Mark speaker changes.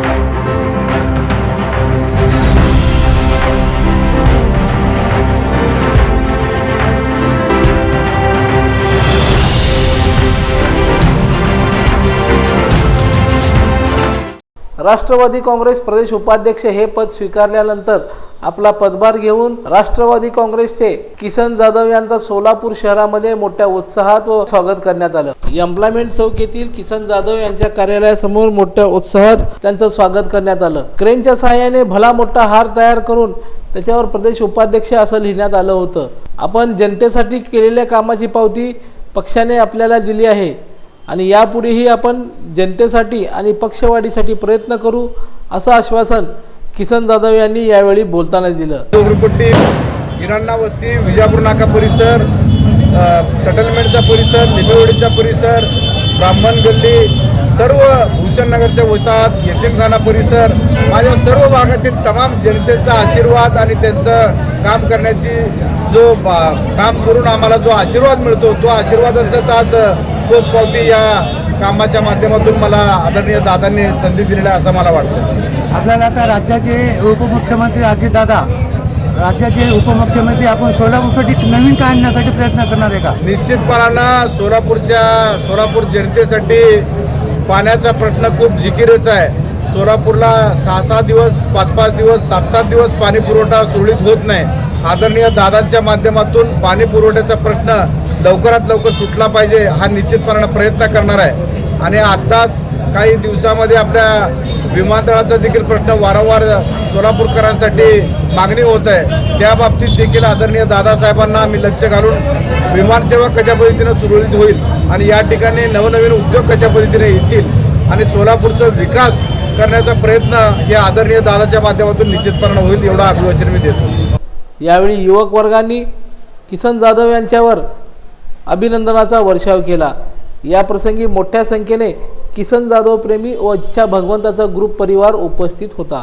Speaker 1: Thank you. Rashtrawadi Congress प्रदेश उपाध्यक्ष हे पद स्वीकारल्यानंतर आपला पदभार घेऊन राष्ट्रवादी काँग्रेसचे किसन जाधव यांचा सोलापूर शहरामध्ये मोठ्या उत्साहात व स्वागत करण्यात आलं. एम्प्लॉयमेंट चौक येथील किसन जाधव यांच्या कार्यालयासमोर मोठ्या उत्साहात त्यांचं स्वागत करण्यात आलं. क्रेनच्या सहाय्याने भला मोठा हार तयार करून त्याच्यावर प्रदेश उपाध्यक्ष असं लिहिण्यात आलं होतं. आपण जनतेसाठी केलेल्या कामाची पावती पक्षाने आपल्याला दिली आहे. आणि यापुढेही आपण जनतेसाठी आणि पक्षवाढीसाठी प्रयत्न करू असं आश्वासन किसन जाधव यांनी यावेळी बोलताना दिलं.
Speaker 2: डोंगरपट्टी इराणा वस्ती विजापूर नाका परिसर सेटलमेंटचा परिसर निमेवडीचा परिसर ब्राह्मण गल्ली सर्व भूषणनगरच्या वसाहत यतीमखाना परिसर माझ्या सर्व भागातील तमाम जनतेचा आशीर्वाद आणि त्यांचं काम करण्याची जो बा- काम करून आम्हाला जो आशीर्वाद मिळतो तो आशीर्वादाचाच आज पोच पावती या कामाच्या माध्यमातून मला आदरणीय दादांनी संधी दिलेला असं मला वाटतं.
Speaker 3: आपल्याला आता राज्याचे उपमुख्यमंत्री अजितदादा राज्याचे उपमुख्यमंत्री आपण सोलापूरसाठी नवीन काय आणण्यासाठी प्रयत्न करणार आहे का?
Speaker 2: निश्चितपणानं सोलापूरच्या सोलापूर जनतेसाठी पाण्याचा प्रश्न खूप जिकिरीचा आहे. सोलापूरला सहा सहा दिवस पाच पाच दिवस सात सात दिवस पाणी पुरवठा सुरळीत होत नाही. आदरणीय दादांच्या माध्यमातून पाणी पुरवठ्याचा प्रश्न लवकरात लवकर सुटला पाहिजे हा निश्चितपणानं प्रयत्न करणार आहे. आणि आत्ताच काही दिवसामध्ये आपल्या विमानतळाचा देखील प्रश्न वारंवार सोलापूरकरांसाठी मागणी होत आहे. त्या बाबतीत देखील आदरणीय दादासाहेबांना आम्ही लक्ष घालून विमानसेवा कशा पद्धतीनं सुरळीत होईल आणि या ठिकाणी नवनवीन उद्योग कशा पद्धतीने येतील आणि सोलापूरचा विकास करण्याचा प्रयत्न या आदरणीय दादाच्या माध्यमातून निश्चितपणे होईल एवढं अभिवाचन मी देतो.
Speaker 1: यावेळी युवक वर्गांनी किसन जाधव यांच्यावर अभिनंदनाचा वर्षाव केला. या प्रसंगी मोठ्या संख्येने किसन जाधव प्रेमी व इच्छा भगवंताचा ग्रुप परिवार उपस्थित होता.